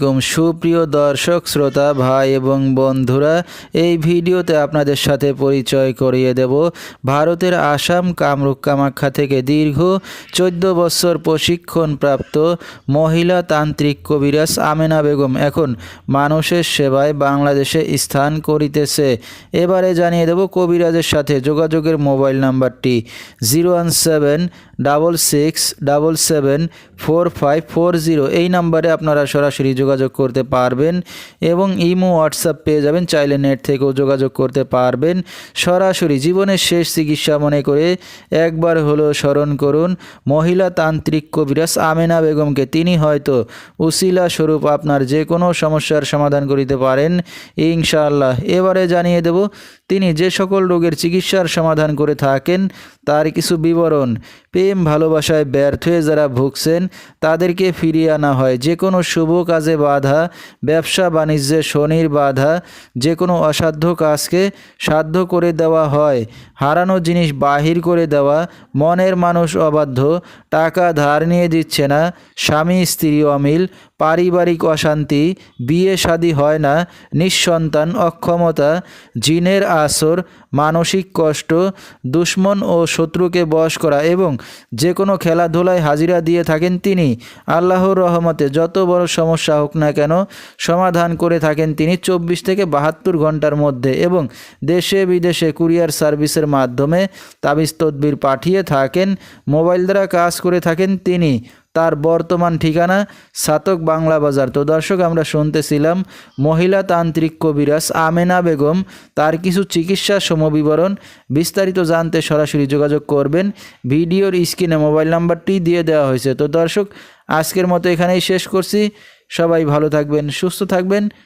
আলাইকুম। সুপ্রিয় দর্শক, শ্রোতা, ভাই এবং বন্ধুরা, এই ভিডিওতে আপনাদের সাথে পরিচয় করিয়ে দেব। ভারতের আসাম কামরূপ কামাখ্যা থেকে দীর্ঘ চোদ্দ বছর প্রশিক্ষণপ্রাপ্ত মহিলা তান্ত্রিক কবিরাজ আমেনা বেগম এখন মানুষের সেবায় বাংলাদেশে স্থান করিতেছে। এবারে জানিয়ে দেব কবিরাজের সাথে যোগাযোগের মোবাইল নাম্বারটি zero one seven double six double seven four five four zero. এই নাম্বারে আপনারা সরাসরি যোগাযোগ করতে পারবেন এবং ইমো, হোয়াটসঅ্যাপ পেয়ে যাবেন। চাইলে নেট থেকেও যোগাযোগ করতে পারবেন। সরাসরি জীবনের শেষ চিকিৎসা মনে করে একবার হলো স্মরণ করুন, মহিলা তান্ত্রিক কবিরাজ আমেনা বেগমকে। তিনি হয়তো উসিলা স্বরূপ আপনার যে কোনো সমস্যার সমাধান করিতে পারেন, ইনশাআল্লাহ। এবারে জানিয়ে দেব, তিনি যে সকল রোগের চিকিৎসার সমাধান করে থাকেন, তার কিছু বিবরণ। প্রেম ভালোবাসায় ব্যর্থ হয়ে যারা ভুগছেন, তাদেরকে ফিরিয়ে আনা হয়। যে কোনো শুভ কাজে বাধা, ব্যবসা বাণিজ্যে শনির বাধা যে কোনো অসাধ্য কাজকে সাধ্য করে দেওয়া হয়। হারানো জিনিস বাহির করে দেওয়া, মনের মানুষ অবাধ্য, টাকা ধার নিয়ে দিচ্ছে না, স্বামী, স্ত্রী অমিল পারিবারিক অশান্তি, বিয়ে শাদী হয় না, নিঃসন্তান, অক্ষমতা, জিনের আসর, মানসিক কষ্ট, দুশ্মন ও শত্রুকে বশ করা এবং যে কোনো খেলাধুলায় হাজিরা দিয়ে থাকেন তিনি। আল্লাহর রহমতে যত বড় সমস্যা হোক না কেন সমাধান করে থাকেন তিনি চব্বিশ থেকে বাহাত্তর ঘণ্টার মধ্যে এবং দেশে বিদেশে কুরিয়ার সার্ভিসের মাধ্যমে তাবিজ তদবির পাঠিয়ে থাকেন, মোবাইল দ্বারা কাজ করে থাকেন তিনি। তার বর্তমান ঠিকানা সাতক বাংলা বাজার। তো দর্শক, আমরা শুনতেছিলাম মহিলা তান্ত্রিক কবিরাজ আমেনা বেগম, তার কিছু চিকিৎসা সমবিবরণ বিস্তারিত জানতে সরাসরি যোগাযোগ করবেন। ভিডিওর স্ক্রিনে মোবাইল নাম্বারটি দিয়ে দেওয়া হয়েছে। তো দর্শক, আজকের মতো এখানেই শেষ করছি। সবাই ভালো থাকবেন, সুস্থ থাকবেন।